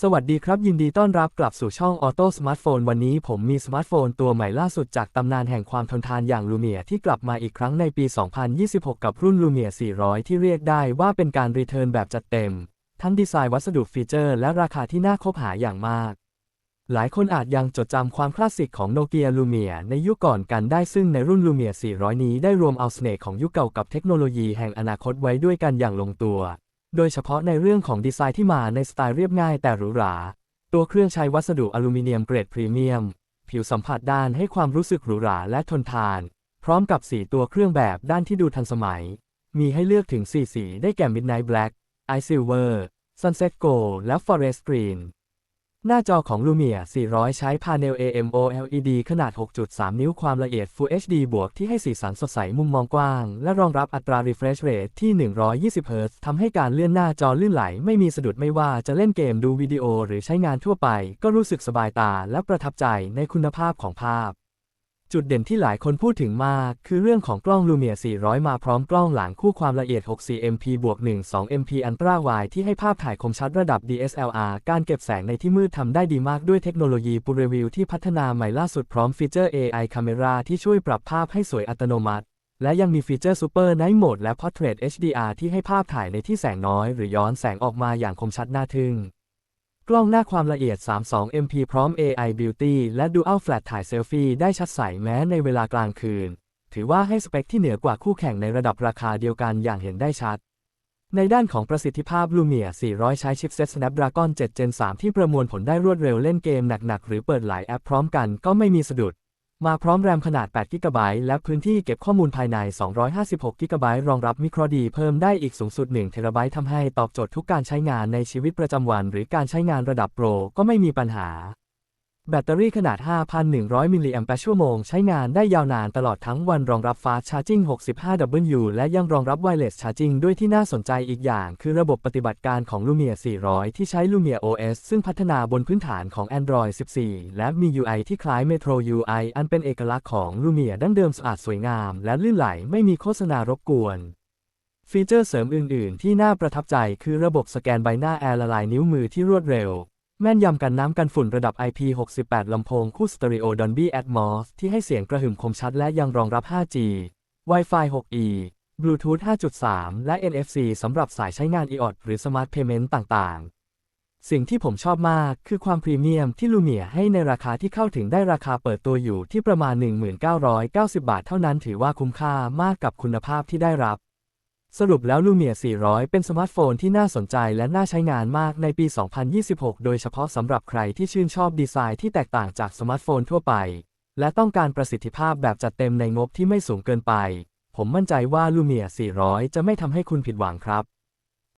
สวัสดีครับ ยินดีต้อนรับกลับสู่ช่อง Auto Smartphone วันนี้ผมมีสมาร์ทโฟนตัวใหม่ล่าสุดจากตำนานแห่งความทนทานอย่าง Lumia ที่กลับมาอีกครั้งในปี 2026 กับรุ่น Lumia 400 ที่เรียกได้ว่าเป็นการรีเทิร์นแบบจัดเต็ม ทั้งดีไซน์วัสดุฟีเจอร์ และราคาที่น่าคบหาอย่างมาก หลายคนอาจยังจดจำความคลาสสิกของโนเกีย Lumia ในยุคก่อนกันได้ซึ่งในรุ่น Lumia 400 นี้ได้รวมเอาเสน่ห์ของยุคเก่ากับเทคโนโลยีแห่งอนาคตไว้ด้วยกันอย่างลงตัว โดยเฉพาะในเรื่องของดีไซน์ที่มาในสไตล์เรียบง่ายแต่หรูหรา ตัวเครื่องใช้วัสดุอลูมิเนียมเกรดพรีเมียม ผิวสัมผัสด้านให้ความรู้สึกหรูหราและทนทาน พร้อมกับสีตัวเครื่องแบบด้านที่ดูทันสมัย มีให้เลือกถึง 4 สีได้แก่ Midnight Black Ice Silver Sunset Gold และ Forest Green หน้าจอของ Lumia 400 ใช้พาเนล AMOLED ขนาด 6.3 นิ้วความละเอียด Full HD บวกที่ให้สีสันสดใสมุมมองกว้าง และรองรับอัตรา refresh rate ที่ 120 Hz ทำให้การเลื่อนหน้าจอลื่นไหล ไม่มีสะดุดไม่ว่าจะเล่นเกมดูวิดีโอหรือใช้งานทั่วไป ก็รู้สึกสบายตาและประทับใจในคุณภาพของภาพ จุดเด่นที่หลายคนพูดถึงมาก คือเรื่องของกล้อง Lumia 400 มาพร้อมกล้องหลังคู่ความละเอียด 64 MP บวก 12 MP Ultra Wide ที่ให้ภาพถ่ายคมชัดระดับ DSLR การเก็บแสงในที่มืดทำได้ดีมากด้วยเทคโนโลยี p u r e v i e w ที่พัฒนาใหม่ล่าสุดพร้อมฟีเจอร์ AI Camera ที่ช่วยปรับภาพให้สวยอัตโนมัติ และยังมีฟีเจอร์ Super Night Mode และ Portrait HDR ที่ให้ภาพถ่ายในที่แสงน้อย หรือย้อนแสงออกมาอย่างคมชัดน่าทึ่ง กล้องหน้าความละเอียด 32 MP พร้อม AI Beauty และ Dual Flash ถ่ายเซลฟี่ได้ชัดใสแม้ในเวลากลางคืน ถือว่าให้สเปคที่เหนือกว่าคู่แข่งในระดับราคาเดียวกันอย่างเห็นได้ชัด ในด้านของประสิทธิภาพ Lumia 400 ใช้ชิปเซ็ต Snapdragon 7 Gen 3 ที่ประมวลผลได้รวดเร็วเล่นเกมหนักๆ หรือเปิดหลายแอปพร้อมกันก็ไม่มีสะดุด มาพร้อมแรมขนาด8 g b และพื้นที่เก็บข้อมูลภายใน 256 g b รองรับมิครอดีเพิ่มได้อีกสูงสุด1 t b ทำให้ตอบโจทย์ทุกการใช้งานในชีวิตประจำวัน หรือการใช้งานระดับโปรก็ไม่มีปัญหา แบตเตอรี่ขนาด 5,100 มิลลิแอมป์ชั่วโมงใช้งานได้ยาวนานตลอดทั้งวันรองรับ Fast Charging 65W และยังรองรับ Wireless Charging ด้วยที่น่าสนใจอีกอย่าง คือระบบปฏิบัติการของ Lumia 400 ที่ใช้ Lumia OS ซึ่งพัฒนาบนพื้นฐานของ Android 14 และมี UI ที่คล้าย Metro UI อันเป็นเอกลักษณ์ของ Lumia ดั้งเดิมสะอาดสวยงาม และลื่นไหลไม่มีโฆษณารบกวนฟีเจอร์เสริมอื่น ๆ ที่น่าประทับใจคือระบบสแกนใบหน้าแอร์ละลายนิ้วมือที่รวดเร็ว แม่นยำกันน้ำกันฝุ่นระดับ IP68 ลำโพงคู่สเตอริโอ Dolby Atmos ที่ให้เสียงกระหึ่มคมชัดและยังรองรับ 5G Wi-Fi 6E Bluetooth 5.3 และ NFC สำหรับสายใช้งาน iOS หรือ Smart Payment ต่างๆ สิ่งที่ผมชอบมากคือความพรีเมียมที่ Lumia ให้ในราคาที่เข้าถึงได้ราคาเปิดตัวอยู่ที่ประมาณ 1990 บาทเท่านั้นถือว่าคุ้มค่ามากกับคุณภาพที่ได้รับ สรุปแล้ว Lumia 400 เป็นสมาร์ทโฟนที่น่าสนใจและน่าใช้งานมากในปี 2026 โดยเฉพาะสำหรับใครที่ชื่นชอบดีไซน์ที่แตกต่างจากสมาร์ทโฟนทั่วไป และต้องการประสิทธิภาพแบบจัดเต็มในงบที่ไม่สูงเกินไป ผมมั่นใจว่า Lumia 400 จะไม่ทำให้คุณผิดหวังครับ